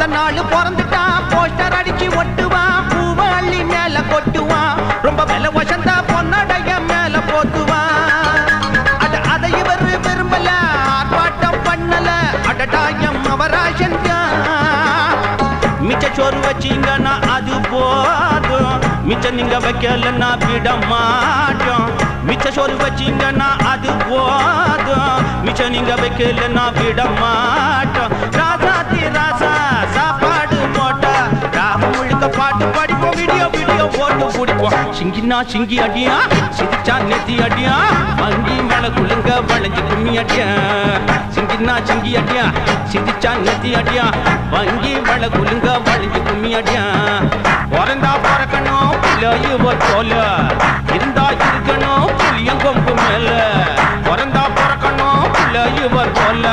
பிறந்த நாள் பிறந்துட்டான் போஸ்டர் அடிச்சு ஒட்டுவான் பூவை அள்ளி மேல கொட்டுவான் ரொம்ப வில வசந்தா பொன்னடைய மேல போத்துவான் அட அதை இவர் விரும்பல ஆர்ப்பாட்டம் பண்ணல அடடாயம் அவராஜன் மிச்ச சோறு வச்சீங்கன்னா அது போதும் மிச்சம் நீங்க வைக்கலன்னா விட மாட்டோம் மிச்ச சோறு வச்சீங்கன்னா அது போதும் மிச்சம் நீங்க வைக்கலன்னா விட மாட்டோம் விடிய விடிய ஓட்டு பிடிப்போம். சிங்கினா சிங்கி அடியா சிரிச்சா நெத்தி அடியா வங்கி மேல குலுங்க வளைஞ்சு கும்மி அடியா. சிங்கினா சிங்கி அடியா சிரிச்சா நெத்தி அடியா வங்கி மேல குலுங்க வளைஞ்சு கும்மி அடியா. பிறந்தா பிறக்கணும் பிள்ளை இவர் போல இருந்தா இருக்கணும் புளியங்கொம்பு மேல. பிறந்தா பிறக்கணும் பிள்ளை இவர் போல